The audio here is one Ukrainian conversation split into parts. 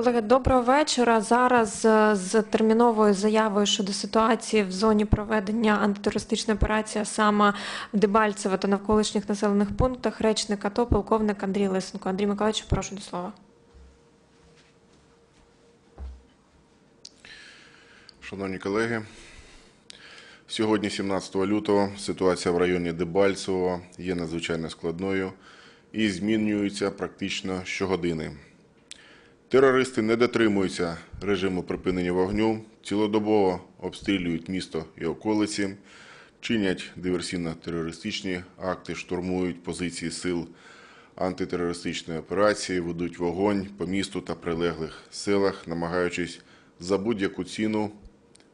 Колеги, доброго вечора. Зараз е, з терміновою заявою щодо ситуації в зоні проведення антитерористичної операції, саме в Дебальцево та навколишніх населених пунктах, речник АТО, полковник Андрій Лисенко. Андрій Миколаївич, прошу до слова. Шановні колеги, сьогодні, 17 лютого, ситуація в районі Дебальцево є надзвичайно складною і змінюється практично щогодини. Терористи не дотримуються режиму припинення вогню, цілодобово обстрілюють місто і околиці, чинять диверсійно-терористичні акти, штурмують позиції сил антитерористичної операції, ведуть вогонь по місту та прилеглих селах, намагаючись за будь-яку ціну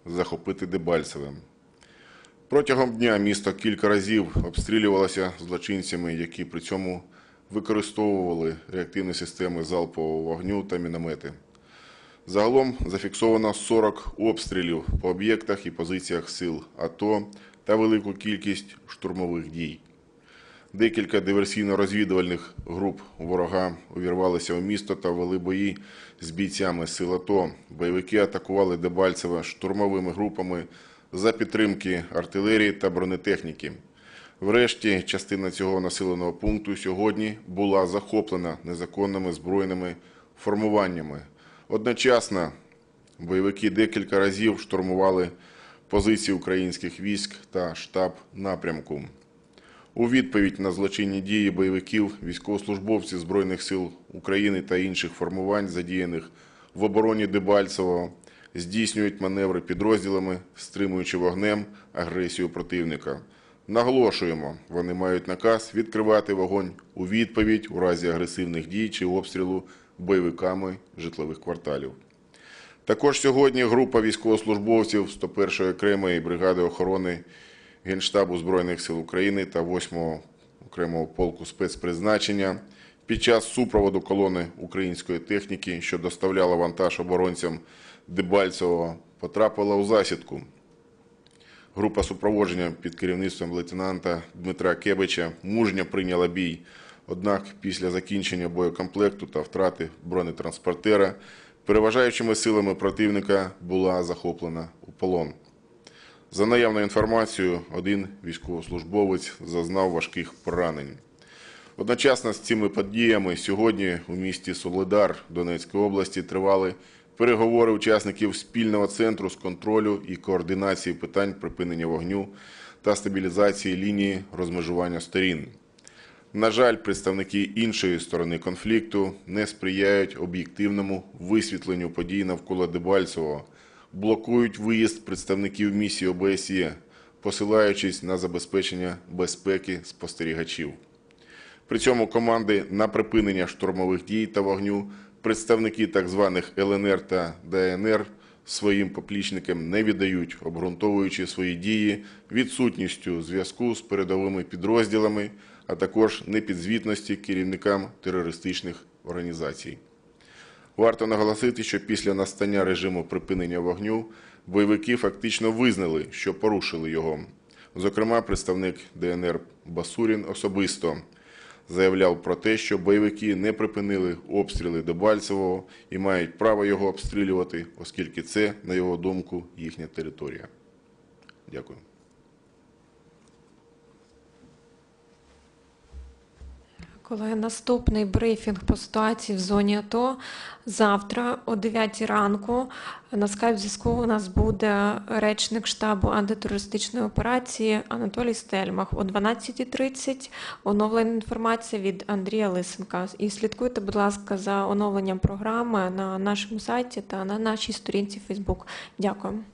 захопити Дебальцеве. Протягом дня місто кілька разів обстрілювалося злочинцями, які при цьому використовували реактивні системи залпового вогню та міномети. Загалом зафіксовано 40 обстрілів по об'єктах і позиціях сил АТО та велику кількість штурмових дій. Декілька диверсійно-розвідувальних груп ворога увірвалися у місто та вели бої з бійцями сил АТО. Бойовики атакували Дебальцеве штурмовими групами за підтримки артилерії та бронетехніки. Врешті, частина цього населеного пункту сьогодні була захоплена незаконними збройними формуваннями. Одночасно бойовики декілька разів штурмували позиції українських військ та штаб напрямку. У відповідь на злочинні дії бойовиків військовослужбовці Збройних сил України та інших формувань, задіяних в обороні Дебальцевого, здійснюють маневри підрозділами, стримуючи вогнем агресію противника. Наголошуємо, вони мають наказ відкривати вогонь у відповідь у разі агресивних дій чи обстрілу бойовиками житлових кварталів. Також сьогодні група військовослужбовців 101-ї окремої бригади охорони Генштабу Збройних сил України та 8-го окремого полку спецпризначення під час супроводу колони української техніки, що доставляла вантаж оборонцям Дебальцевого, потрапила у засідку. Група супроводження під керівництвом лейтенанта Дмитра Кебича мужньо прийняла бій. Однак після закінчення боєкомплекту та втрати бронетранспортера переважаючими силами противника була захоплена у полон. За наявною інформацією, один військовослужбовець зазнав важких поранень. Одночасно з цими подіями сьогодні у місті Солидар Донецької області тривали переговори учасників спільного центру з контролю і координації питань припинення вогню та стабілізації лінії розмежування сторін. На жаль, представники іншої сторони конфлікту не сприяють об'єктивному висвітленню подій навколо Дебальцевого, блокують виїзд представників місії ОБСЄ, посилаючись на забезпечення безпеки спостерігачів. При цьому команди на припинення штурмових дій та вогню представники так званих ЛНР та ДНР своїм поплічникам не віддають, обґрунтовуючи свої дії відсутністю зв'язку з передовими підрозділами, а також непідзвітності керівникам терористичних організацій. Варто наголосити, що після настання режиму припинення вогню бойовики фактично визнали, що порушили його. Зокрема, представник ДНР Басурін особисто заявляв про те, що бойовики не припинили обстріли Дебальцевого і мають право його обстрілювати, оскільки це, на його думку, їхня територія. Дякую. Колеги, наступний брифінг по ситуації в зоні АТО завтра о 9 ранку. На скайп-зв'язку у нас буде речник штабу антитерористичної операції Анатолій Стельмах. О 12.30 оновлена інформація від Андрія Лисенка. І слідкуйте, будь ласка, за оновленням програми на нашому сайті та на нашій сторінці Facebook. Дякую.